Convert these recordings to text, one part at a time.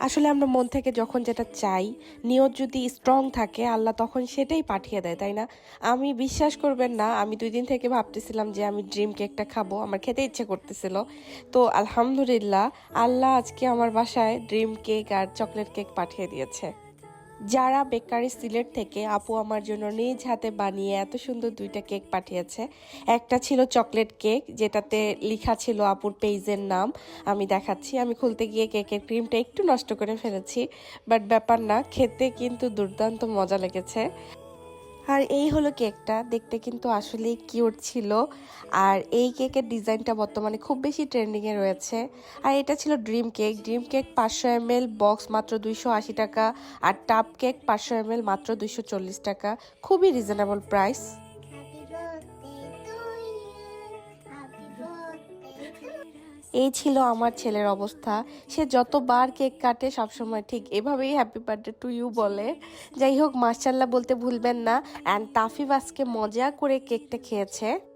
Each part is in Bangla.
আসলে আমরা মন থেকে যখন যেটা চাই, নিয়ত যদি স্ট্রং থাকে, আল্লাহ তখন সেটাই পাঠিয়ে দেয়, তাই না? আমি বিশ্বাস করবেন না, আমি দুই দিন থেকে ভাবতেছিলাম যে আমি ড্রিম কেকটা খাব, আমার খেতে ইচ্ছে করতেছিল। তো আলহামদুলিল্লাহ, আল্লাহ আজকে আমার বাসায় ড্রিম কেক আর চকলেট কেক পাঠিয়ে দিয়েছে। যারা বেকারি সিলেট থেকে আপু আমার জন্য নিজ হাতে বানিয়ে এত সুন্দর দুইটা কেক পাঠিয়েছে। একটা ছিল চকলেট কেক, যেটাতে লেখা ছিল আপুর পেজের নাম। আমি দেখাচ্ছি, আমি খুলতে গিয়ে কেকের ক্রিমটা একটু নষ্ট করে ফেলেছি। বাট ব্যাপার না, খেতে কিন্তু দুর্দান্ত মজা লেগেছে। আর এই হলো কেকটা। দেখতে কিন্তু আসলেই কিউট ছিল। আর এই কেকের ডিজাইনটা বর্তমানে খুব বেশি ট্রেন্ডিংয়ে রয়েছে। আর এটা ছিল ড্রিম কেক ড্রিম কেক পাঁচশো এম বক্স মাত্র দুইশো আশি টাকা আর টাপ কেক পাঁচশো এম মাত্র দুইশো চল্লিশ টাকা। খুবই রিজনেবল প্রাইস এই ছিল আমার ছেলের অবস্থা। সে যতবার কেক কাটে সবসময় ঠিক এভাবেই হ্যাপি বার্থডে টু ইউ বলে। যাই হোক মার্শাল্লাহ বলতে ভুলবেন না। অ্যান্ড তাফিফ আজকে মজা করে কেকটা খেয়েছে।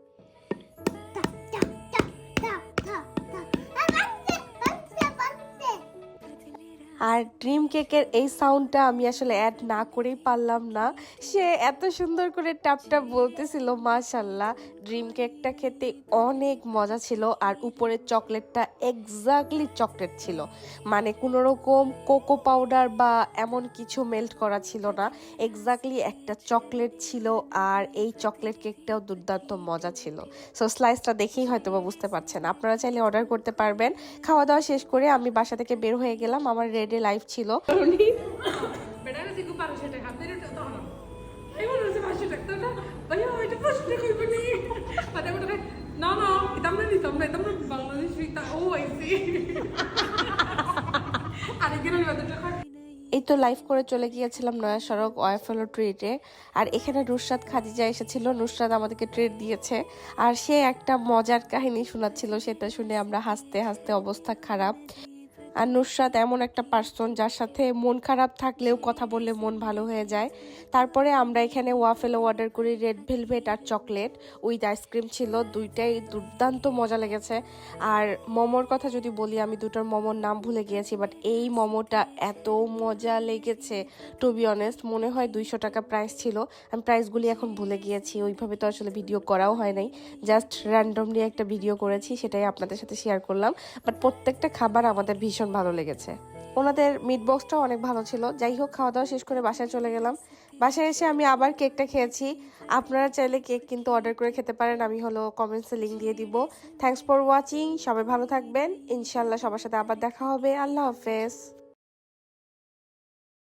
আর ড্রিম কেকের এই সাউন্ডটা আমি আসলে অ্যাড না করেই পারলাম না। সে এত সুন্দর করে টাপটা বলতেছিল মাশাল্লাহ ড্রিম কেকটা খেতে অনেক মজা ছিল আর উপরের চকলেটটা এক্স্যাক্টলি চকলেট ছিল। মানে কোনো রকম কোকো পাউডার বা এমন কিছু মেল্ট করা ছিল না। এক্স্যাক্টলি একটা চকলেট ছিল আর এই চকলেট কেকটাও দুর্দান্ত মজা ছিল। সো স্লাইসটা দেখেই হয়তো বুঝতে পারছেন। আপনারা চাইলে অর্ডার করতে পারবেন। খাওয়া দাওয়া শেষ করে আমি বাসা থেকে বের হয়ে গেলাম। আমার রেডি ডে লাইফ ছিল। এই তো লাইফ করে চলে গিয়েছিলাম নয়া সড়ক ওয়াইফল ট্রিটে আর এখানে নুসরাত খাদিজা এসেছিল, নুসরাত আমাদেরকে ট্রিট দিয়েছে। আর সে একটা মজার কাহিনী শোনাচ্ছিল, সেটা শুনে আমরা হাসতে হাসতে অবস্থা খারাপ। আর নুসরাত এমন একটা পার্সন যার সাথে মন খারাপ থাকলেও কথা বললে মন ভালো হয়ে যায়। তারপরে আমরা এখানে ওয়াফেলো অর্ডার করি রেড ভেলভেট আর চকলেট উইথ আইসক্রিম ছিল। দুইটাই দুর্দান্ত মজা লেগেছে। আর মোমোর কথা যদি বলি, আমি দুটোর মোমোর নাম ভুলে গিয়েছি বাট এই মোমোটা এত মজা লেগেছে টু বি অনেস্ট মনে হয় দুইশো টাকা প্রাইস ছিল। আমি প্রাইসগুলি এখন ভুলে গিয়েছি, ওইভাবে তো আসলে ভিডিও করাও হয় নাই। জাস্ট র্যান্ডমলি একটা ভিডিও করেছি, সেটাই আপনাদের সাথে শেয়ার করলাম। বাট প্রত্যেকটা খাবার আমাদের ভীষণ ভালো লেগেছে। ওনাদের মিট বক্সটাও অনেক ভালো ছিল। যাই হোক খাওয়া দাওয়া শেষ করে বাসায় চলে গেলাম। বাসায় এসে আমি আবার কেকটা খেয়েছি। আপনারা চাইলে কেক কিন্তু অর্ডার করে খেতে পারেন। আমি হলো কমেন্টসে লিঙ্ক দিয়ে দিব। থ্যাংকস ফর ওয়াচিং সবাই ভালো থাকবেন। ইনশাল্লাহ সবার সাথে আবার দেখা হবে। আল্লাহ হাফেজ।